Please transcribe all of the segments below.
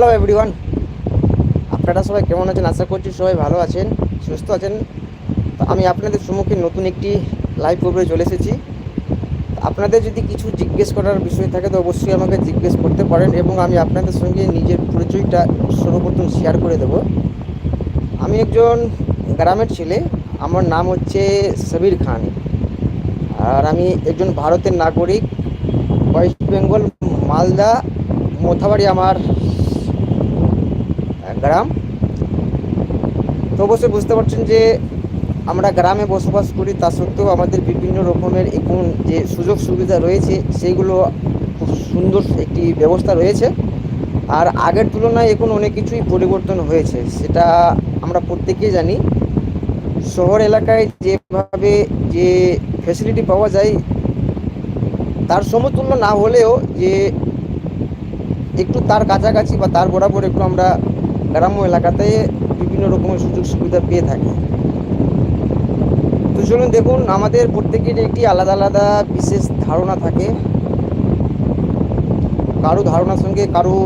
Hello everyone আপনারা সবাই কেমন আছেন? আশা করছি সবাই ভালো আছেন, সুস্থ আছেন। তো আমি আপনাদের সম্মুখে নতুন একটি লাইভ প্রোগ্রামে চলে এসেছি। আপনাদের যদি কিছু জিজ্ঞেস করার বিষয় থাকে, তো অবশ্যই আমাকে জিজ্ঞেস করতে পারেন এবং আমি আপনাদের সঙ্গে নিজের পরিচয়টা সর্বপ্রথম শেয়ার করে দেব। আমি একজন গ্রামের ছেলে, আমার নাম হচ্ছে সবির খান। আর আমি একজন ভারতের নাগরিক, ওয়েস্ট বেঙ্গল, মালদা, মোথাবাড়ি আমার গ্রাম। তো অবশ্যই বুঝতে পারছেন যে আমরা গ্রামে বসবাস করি, তা সত্ত্বেও আমাদের বিভিন্ন রকমের এখন যে সুযোগ সুবিধা রয়েছে, সেইগুলো খুব সুন্দর একটি ব্যবস্থা রয়েছে। আর আগের তুলনায় এখন অনেক কিছুই পরিবর্তন হয়েছে, সেটা আমরা প্রত্যেকেই জানি। শহর এলাকায় যেভাবে যে ফ্যাসিলিটি পাওয়া যায়, তার সমতুল্য না হলেও যে একটু তার কাছাকাছি বা তার বরাবর একটু আমরা গ্রাম্য এলাকাতে বিভিন্ন রকমের সুযোগ সুবিধা পেয়ে থাকে। তো চলুন দেখুন, আমাদের প্রত্যেকের একটি আলাদা আলাদা বিশেষ ধারণা থাকে। কারও ধারণার সঙ্গে কারও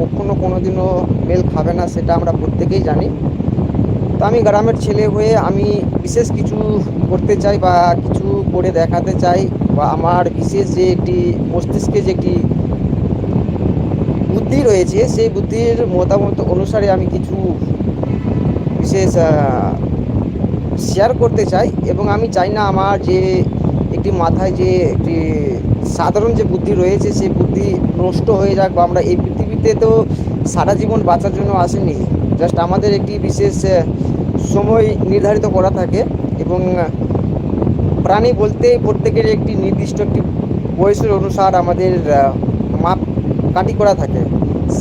কখনো কোনোদিনও মেল খাবে না, সেটা আমরা প্রত্যেকেই জানি। তো আমি গ্রামের ছেলে হয়ে আমি বিশেষ কিছু করতে চাই বা কিছু করে দেখাতে চাই বা আমার বিশেষ যে একটি মস্তিষ্কে যে একটি বুদ্ধি রয়েছে সেই বুদ্ধির মতামত অনুসারে আমি কিছু বিশেষ শেয়ার করতে চাই এবং আমি চাই না আমার যে একটি মাথায় যে একটি সাধারণ যে বুদ্ধি রয়েছে সেই বুদ্ধি নষ্ট হয়ে যাক বা আমরা এই পৃথিবীতে তো সারা জীবন বাঁচার জন্য আসেনি জাস্ট আমাদের একটি বিশেষ সময় নির্ধারিত করা থাকে এবং প্রাণী বলতে প্রত্যেকের একটি নির্দিষ্ট একটি বয়সের অনুসার আমাদের মাপ কাটি করা থাকে,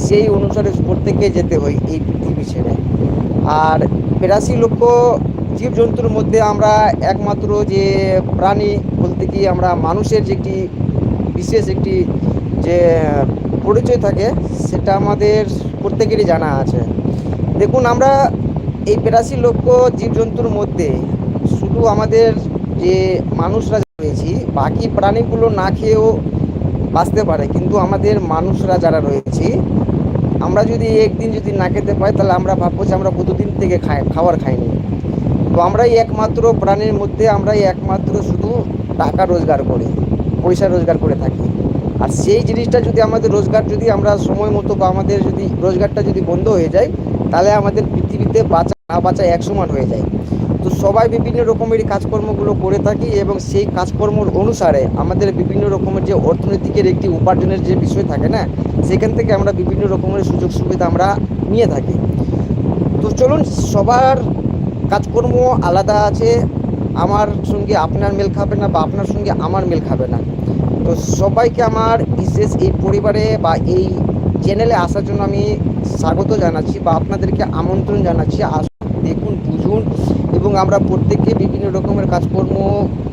সেই অনুসারে প্রত্যেককে যেতে হয় এই পৃথিবী ছেড়ে। আর বিরাশি লক্ষ জীবজন্তুর মধ্যে আমরা একমাত্র যে প্রাণী বলতে কি আমরা মানুষের যে একটি বিশেষ একটি যে পরিচয় থাকে, সেটা আমাদের প্রত্যেকেরই জানা আছে। দেখুন, আমরা এই বিরাশি লক্ষ জীবজন্তুর মধ্যে শুধু আমাদের যে মানুষরা রয়েছি, বাকি প্রাণীগুলো না খেয়েও বাঁচতে পারে। কিন্তু আমাদের মানুষরা যারা রয়েছি, আমরা যদি একদিন যদি না খেতে পাই, তাহলে আমরা ভাববো যে আমরা কতদিন থেকে খাই, খাবার খাইনি। তো আমরাই একমাত্র প্রাণীর মধ্যে, আমরাই একমাত্র শুধু টাকা রোজগার করি, পয়সা রোজগার করে থাকি। আর সেই জিনিসটা যদি আমাদের রোজগার যদি আমরা সময় মতো বা আমাদের যদি রোজগারটা যদি বন্ধ হয়ে যায়, তাহলে আমাদের পৃথিবীতে বাঁচা, না বাঁচা এক সমান হয়ে যায়। তো সবাই বিভিন্ন রকমের কাজকর্মগুলো করে থাকি এবং সেই কাজকর্মর অনুসারে আমাদের বিভিন্ন রকমের যে অর্থনৈতিকের একটি উপার্জনের যে বিষয় থাকে না, সেখান থেকে আমরা বিভিন্ন রকমের সুযোগ সুবিধা আমরা নিয়ে থাকি। তো চলুন, সবার কাজকর্ম আলাদা আছে, আমার সঙ্গে আপনার মেল খাবে না বা আপনার সঙ্গে আমার মেল খাবে না। তো সবাইকে আমার বিশেষ এই পরিবারে বা এই চ্যানেলে আসার জন্য আমি স্বাগত জানাচ্ছি বা আপনাদেরকে আমন্ত্রণ জানাচ্ছি। আসুন, দেখুন, বুঝুন এবং আমরা প্রত্যেকে বিভিন্ন রকমের কাজকর্ম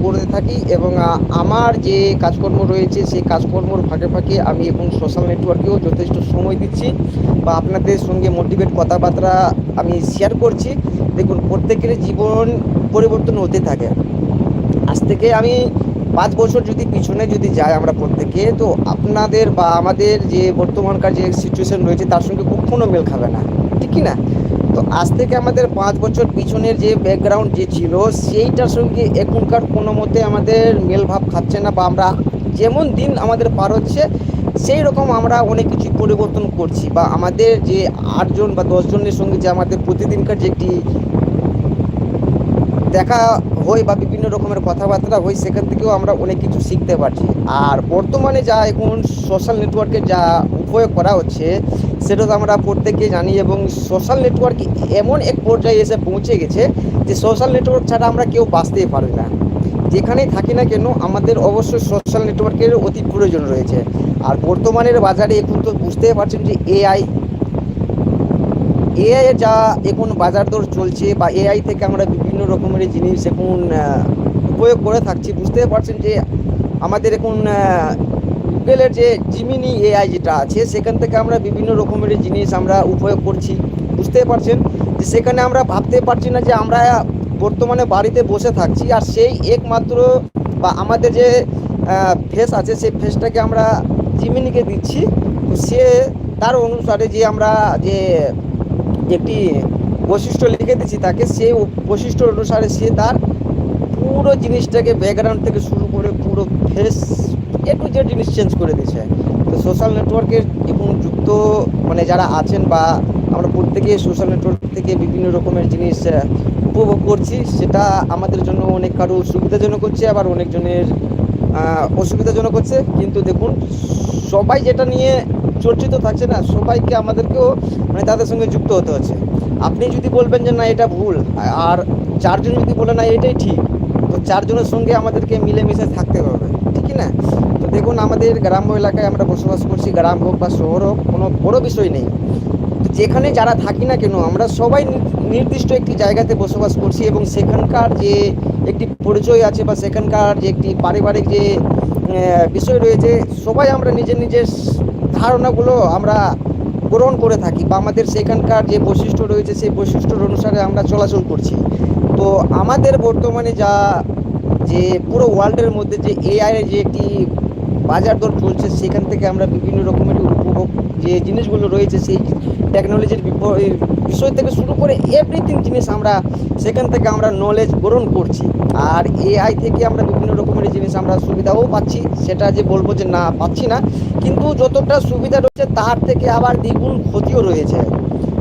করে থাকি এবং আমার যে কাজকর্ম রয়েছে সেই কাজকর্মর ফাঁকে ফাঁকে আমি এবং সোশ্যাল নেটওয়ার্কেও যথেষ্ট সময় দিচ্ছি বা আপনাদের সঙ্গে মোটিভেট কথাবার্তা আমি শেয়ার করছি। দেখুন, প্রত্যেকের জীবন পরিবর্তন হতে থাকে। আজ থেকে আমি পাঁচ বছর যদি পিছনে যদি যাই আমরা প্রত্যেকে, তো আপনাদের বা আমাদের যে বর্তমানকার যে সিচুয়েশন রয়েছে তার সঙ্গে কখনো মেল খাবে না। ঠিক কি না? তো আজ থেকে আমাদের পাঁচ বছর পিছনের যে ব্যাকগ্রাউন্ড যে ছিল, সেইটার সঙ্গে এখনকার কোনো মতে আমাদের মেলভাব খাচ্ছে না বা আমরা যেমন দিন আমাদের পার হচ্ছে, সেই রকম আমরা অনেক কিছু পরিবর্তন করছি বা আমাদের যে আটজন বা দশজনের সঙ্গে যে আমাদের প্রতিদিনকার যে একটি দেখা হয় বা বিভিন্ন রকমের কথাবার্তা হয়, সেখান থেকেও আমরা অনেক কিছু শিখতে পারছি। আর বর্তমানে যা এখন সোশ্যাল নেটওয়ার্কে যা উপয়োগ করা হচ্ছে সেটা তো আমরা প্রত্যেকে জানি এবং সোশ্যাল নেটওয়ার্ক এমন এক পর্যায়ে এসে পৌঁছে গেছে যে সোশ্যাল নেটওয়ার্ক ছাড়া আমরা কেউ বাঁচতেই পারি না। যেখানেই থাকি না কেন, আমাদের অবশ্যই সোশ্যাল নেটওয়ার্কের অতি প্রয়োজন রয়েছে। আর বর্তমানের বাজারে এখন তো বুঝতেই পারছেন যে এআই এআই যা এখন বাজার দর চলছে বা এআই থেকে আমরা বিভিন্ন রকমের জিনিস এখন উপয়োগ করে থাকছি বুঝতে পারছেন যে আমাদের এখন গুগলের যে জিমিনি এআই যেটা আছে, সেখান থেকে আমরা বিভিন্ন রকমের জিনিস আমরা উপয়োগ করছি। বুঝতে পারছেন? যে সেখানে আমরা ভাবতে পারছি না যে আমরা বর্তমানে বাড়িতে বসে থাকছি, আর সেই একমাত্র বা আমাদের যে ফেস আছে, সেই ফেসটাকে আমরা জিমিনিকে দিচ্ছি। সে তার অনুসারে যে আমরা যে একটি বৈশিষ্ট্য লিখে দিচ্ছি তাকে, সেই বৈশিষ্ট্য অনুসারে সে তার পুরো জিনিসটাকে ব্যাকগ্রাউন্ড থেকে শুরু করে পুরো ফেস টু জেড জিনিস চেঞ্জ করে দিয়েছে। তো সোশ্যাল নেটওয়ার্কের এবং যুক্ত মানে যারা আছেন বা আমরা প্রত্যেকে সোশ্যাল নেটওয়ার্ক থেকে বিভিন্ন রকমের জিনিস উপভোগ করছি, সেটা আমাদের জন্য অনেক কারও সুবিধাজনক হচ্ছে, আবার অনেকজনের অসুবিধাজনক হচ্ছে। কিন্তু দেখুন, সবাই যেটা নিয়ে চর্চিত থাকছে না, সবাইকে আমাদেরকেও মানে তাদের সঙ্গে যুক্ত হতে হচ্ছে। আপনি যদি বলবেন যে, না, এটা ভুল, আর চারজন যদি বলে, না, এটাই ঠিক, তো চারজনের সঙ্গে আমাদেরকে মিলেমিশে থাকতে হবে। ঠিক না তো দেখুন, আমাদের গ্রাম্য এলাকায় আমরা বসবাস করছি, গ্রাম হোক বা শহর হোক, কোনো বড় বিষয় নেই। যেখানে যারা থাকি না কেন, আমরা সবাই নির্দিষ্ট একটি জায়গাতে বসবাস করছি এবং সেখানকার যে একটি পরিচয় আছে বা সেখানকার যে একটি পারিবারিক যে বিষয় রয়েছে, সবাই আমরা নিজের নিজের ধারণাগুলো আমরা গ্রহণ করে থাকি বা আমাদের সেখানকার যে বৈশিষ্ট্য রয়েছে, সেই বৈশিষ্ট্যর অনুসারে আমরা চলাচল করছি। তো আমাদের বর্তমানে যা যে পুরো ওয়ার্ল্ডের মধ্যে যে এআই যে একটি বাজার দর চলছে, সেখান থেকে আমরা বিভিন্ন রকমের উপভোগ যে জিনিসগুলো রয়েছে, সেই টেকনোলজির বিষয় থেকে শুরু করে এভরিথিং জিনিস আমরা সেখান থেকে আমরা নলেজ গ্রহণ করছি। আর এআই থেকে আমরা বিভিন্ন রকমের জিনিস আমরা সুবিধাও পাচ্ছি, সেটা যে বলব যে না, পাচ্ছি না। কিন্তু যতটা সুবিধা রয়েছে, তার থেকে আবার দ্বিগুণ ক্ষতিও রয়েছে।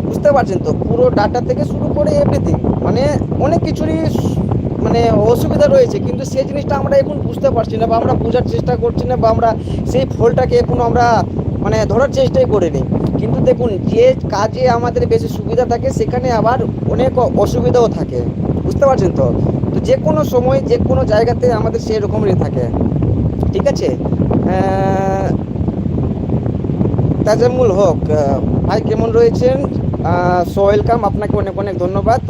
বুঝতে পারছেন তো? পুরো ডাটা থেকে শুরু করে এভরিথিং মানে অনেক কিছুরই মানে অসুবিধা রয়েছে, কিন্তু সেই জিনিসটা আমরা এখন বুঝতে পারছি না বা আমরা বোঝার চেষ্টা করছি না বা আমরা সেই ফলটাকে এখন আমরা মানে ধরার চেষ্টাই করিনি। কিন্তু দেখুন, যে কাজে আমাদের বেশি সুবিধা থাকে, সেখানে আবার অনেক অসুবিধাও থাকে। বুঝতে পারছেন তো? তো যে কোনো সময়, যে কোনো জায়গাতে আমাদের সেই রকমেরই থাকে। ঠিক আছে? তাজামুল হক ভাই কেমন রয়েছেন? সো ওয়েলকাম আপনাকে অনেক অনেক ধন্যবাদ।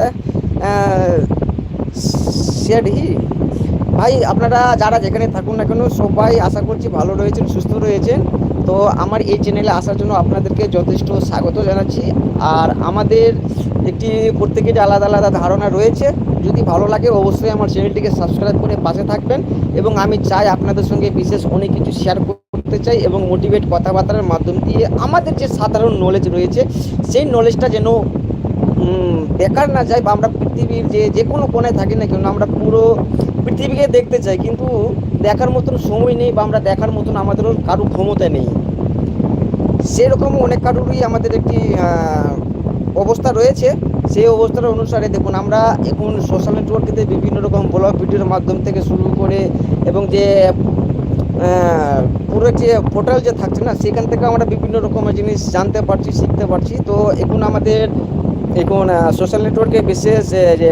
শেডহি ভাই, আপনারা যারা যেখানে থাকুন না কেন, সবাই আশা করছি ভালো রয়েছেন, সুস্থ রয়েছেন। তো আমার এই চ্যানেলে আসার জন্য আপনাদেরকে যথেষ্ট স্বাগত জানাচ্ছি। আর আমাদের একটি প্রত্যেকের আলাদা আলাদা ধারণা রয়েছে। যদি ভালো লাগে, অবশ্যই আমার চ্যানেলটিকে সাবস্ক্রাইব করে পাশে থাকবেন। এবং আমি চাই আপনাদের সঙ্গে বিশেষ অনেক কিছু শেয়ার করতে চাই এবং মোটিভেট কথাবার্তার মাধ্যম দিয়ে আমাদের যে সাধারণ নলেজ রয়েছে, সেই নলেজটা যেন বেকার না যায় বা আমরা পৃথিবীর যে যে কোনো কোণায় থাকি না কেন, আমরা পুরো পৃথিবীকে দেখতে চাই, কিন্তু দেখার মতন সময় নেই বা আমরা দেখার মতন আমাদেরও কারও ক্ষমতা নেই। সেরকম অনেক কারোরই আমাদের একটি অবস্থা রয়েছে। সেই অবস্থার অনুসারে দেখুন, আমরা এখন সোশ্যাল নেটওয়ার্কেতে বিভিন্ন রকম ব্লগ ভিডিওর মাধ্যম থেকে শুরু করে এবং যে পুরো যে পোর্টাল যে থাকছে না, সেখান থেকে আমরা বিভিন্ন রকমের জিনিস জানতে পারছি, শিখতে পারছি। তো এখন আমাদের এখন সোশ্যাল নেটওয়ার্কে বিশেষ যে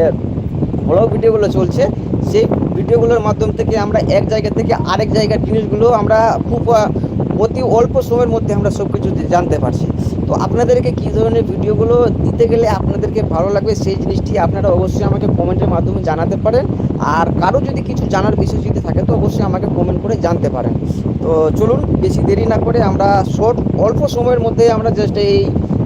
ব্লগ ভিডিওগুলো চলছে, সেই ভিডিওগুলোর মাধ্যম থেকে আমরা এক জায়গা থেকে আরেক জায়গার জিনিসগুলো আমরা খুব অতি অল্প সময়ের মধ্যে আমরা সব কিছু জানতে পারছি। তো আপনাদেরকে কী ধরনের ভিডিওগুলো দিতে গেলে আপনাদেরকে ভালো লাগবে, সেই জিনিসটি আপনারা অবশ্যই আমাকে কমেন্টের মাধ্যমে জানাতে পারেন। আর কারও যদি কিছু জানার বিষয় যদি থাকে, তো অবশ্যই আমাকে কমেন্ট করে জানতে পারেন। তো চলুন, বেশি দেরি না করে আমরা শর্ট অল্প সময়ের মধ্যে আমরা জাস্ট এই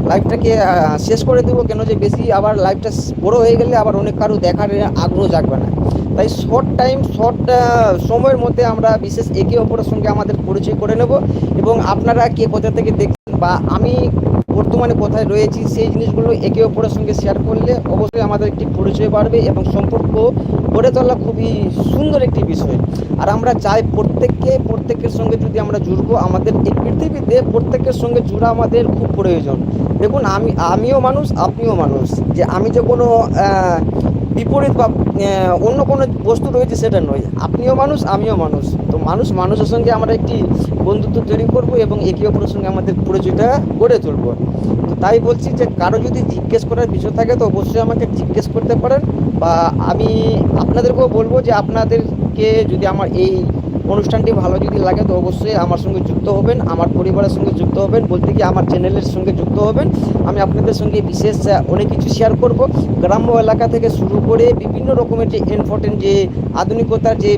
লাইভটাকে আহ, শেষ করে দেবো কেন যে বেশি আবার লাইভটা বড় হয়ে গেলে আবার অনেক কারও দেখার আগ্রহ জাগবে না। তাই শর্ট টাইম শর্ট সময়ের মধ্যে আমরা বিশেষ একে অপরের সঙ্গে আমাদের পরিচয় করে নেব এবং আপনারা কে কোথা থেকে দেখছেন বা আমি বর্তমানে কোথায় রয়েছি সেই জিনিসগুলো একে অপরের সঙ্গে শেয়ার করলে অবশ্যই আমাদের একটি পরিচয় বাড়বে এবং সম্পর্ক গড়ে তোলা খুবই সুন্দর একটি বিষয়। আর আমরা চাই প্রত্যেককে প্রত্যেকের সঙ্গে যদি আমরা জুড়বো, আমাদের এই পৃথিবীতে প্রত্যেকের সঙ্গে জুড়া আমাদের খুব প্রয়োজন। দেখুন, আমি, আমিও মানুষ, আপনিও মানুষ। যে আমি যে কোনো বিপরীত বা অন্য কোনো বস্তু রয়েছে সেটা নয়। আপনিও মানুষ, আমিও মানুষ। তো মানুষ, মানুষের সঙ্গে আমরা একটি বন্ধুত্ব তৈরি করব এবং একে অপরের সঙ্গে আমাদের পরিচয়টা গড়ে তুলব। তো তাই বলছি যে, কারও যদি জিজ্ঞেস করার বিষয় থাকে, তো অবশ্যই আমাকে জিজ্ঞেস করতে পারেন। বা আমি আপনাদেরকেও বলব যে, আপনাদেরকে যদি আমার এই অনুষ্ঠানটি ভালো যদি লাগে তো অবশ্যই আমার সঙ্গে যুক্ত হবেন, আমার পরিবারের সঙ্গে যুক্ত হবেন, বলতে কি আমার চ্যানেলের সঙ্গে যুক্ত হবেন। আমি আপনাদের সঙ্গে বিশেষ অনেক কিছু শেয়ার করব। গ্রাম্য এলাকা থেকে শুরু করে বিভিন্ন রকমের যে ইনফর্টেন্ট যে আধুনিকতার যে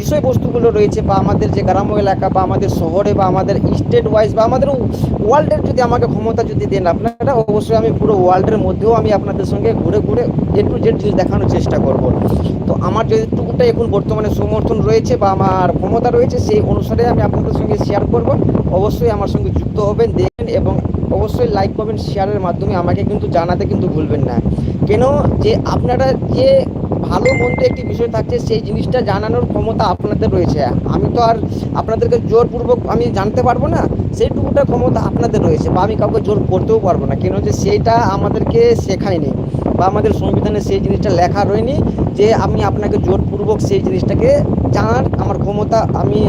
বিষয়বস্তুগুলো রয়েছে বা আমাদের যে গ্রাম্য এলাকা বা আমাদের শহরে বা আমাদের স্টেট ওয়াইজ বা আমাদের ওয়ার্ল্ডের যদি আমাকে ক্ষমতা যদি দেন, আপনারা অবশ্যই আমি পুরো ওয়ার্ল্ডের মধ্যেও আমি আপনাদের সঙ্গে ঘুরে ঘুরে এ টু জেড জিনিস দেখানোর চেষ্টা করব। তো আমার যেটুকুটা এখন বর্তমানে সমর্থন রয়েছে বা আমার ক্ষমতা রয়েছে, সেই অনুসারে আমি আপনাদের সঙ্গে শেয়ার করব। অবশ্যই আমার সঙ্গে যুক্ত হবেন, দেখবেন এবং অবশ্যই লাইক কমেন্ট শেয়ারের মাধ্যমে আমাকে কিন্তু জানাতে কিন্তু ভুলবেন না। কেন? যে আপনারা যে ভালো মন্দ একটি বিষয় থাকছে, সেই জিনিসটা জানানোর ক্ষমতা আপনাদের রয়েছে। আমি তো আর আপনাদেরকে জোরপূর্বক আমি জানতে পারব না, সেইটুকুটা ক্ষমতা আপনাদের রয়েছে বা আমি কাউকে জোর করতেও পারব না। কেন যে সেইটা আমাদেরকে শেখায়নি বা আমাদের সংবিধানে সেই জিনিসটা লেখা রয়নি যে আমি আপনাকে জোরপূর্বক সেই জিনিসটাকে জানার আমার ক্ষমতা আমি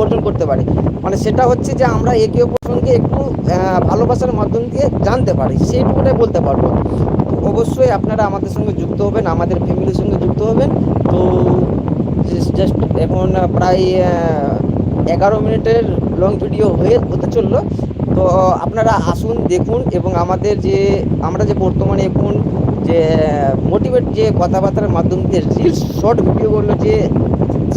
অর্জন করতে পারি। মানে সেটা হচ্ছে যে আমরা একে অপর সঙ্গে একটু ভালোবাসার মাধ্যম দিয়ে জানতে পারি, সেইটুকুটাই বলতে পারব। অবশ্যই আপনারা আমাদের সঙ্গে যুক্ত হবেন, আমাদের ফ্যামিলির সঙ্গে যুক্ত হবেন। তো জাস্ট এখন প্রায় এগারো মিনিটের লং ভিডিও হয়ে, হতে চলল। তো আপনারা আসুন, দেখুন এবং আমাদের যে, আমরা যে বর্তমানে এখন যে মোটিভেট যে কথাবার্তার মাধ্যম দিয়ে রিলস শর্ট ভিডিওগুলো যে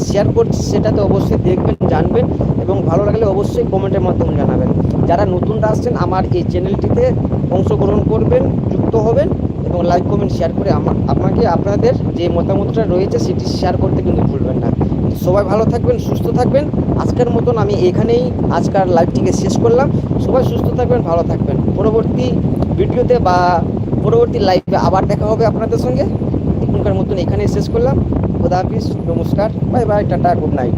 শেয়ার করছি সেটা তো অবশ্যই দেখবেন, জানবেন এবং ভালো লাগলে অবশ্যই কমেন্টের মাধ্যমে জানাবেন। যারা নতুনরা আসছেন, আমার এই চ্যানেলটিতে অংশগ্রহণ করবেন, যুক্ত হবেন। এবং লাইক কমেন্ট শেয়ার করে আমাকে আপনাদের যে মতামতটা রয়েছে সেটি শেয়ার করতে কিন্তু ভুলবেন না। সবাই ভালো থাকবেন, সুস্থ থাকবেন। আজকের মতন আমি এখানেই আজকের লাইভটিকে শেষ করলাম। সবাই সুস্থ থাকবেন, ভালো থাকবেন। পরবর্তী ভিডিওতে বা পরবর্তী লাইভে আবার দেখা হবে আপনাদের সঙ্গে। এখনকার মতন এখানেই শেষ করলাম। খোদা হাফিজ, নমস্কার। Bye bye tata good night